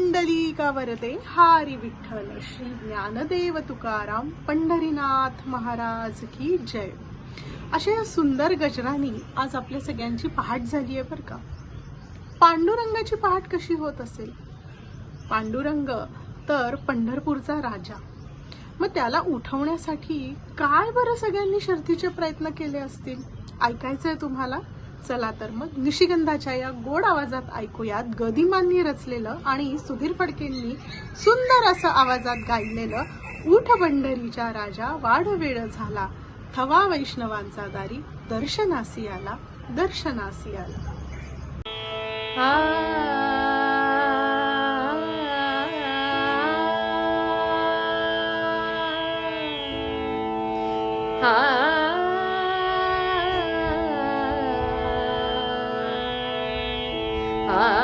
पुंडलिका वरदे हारी विठ्ठल श्री ज्ञानदेव तुकाराम पंढरीनाथ महाराज की जय. अशा या सुंदर गजरानी आज आपल्या सगळ्यांची पहाट झाली आहे बरं का? पांडुरंगाची पहाट कशी होत असेल? पांडुरंग तर पंढरपूरचा राजा. मग त्याला उठवण्यासाठी काय बरं सगळ्यांनी शर्थीचे प्रयत्न केले असतील? ऐकायचं आहे तुम्हाला? चला तर मग निशिगंधाच्या या गोड आवाजात ऐकूयात गदिमांनी रचलेलं आणि सुधीर फडकेंनी सुंदर असं आवाजात गायलेलं ऊठ पंढरीच्या राजा वाढ वेळ झाला थवा वैष्णवांचा दारी दर्शनासी आला दर्शनासी आला उठ Ah.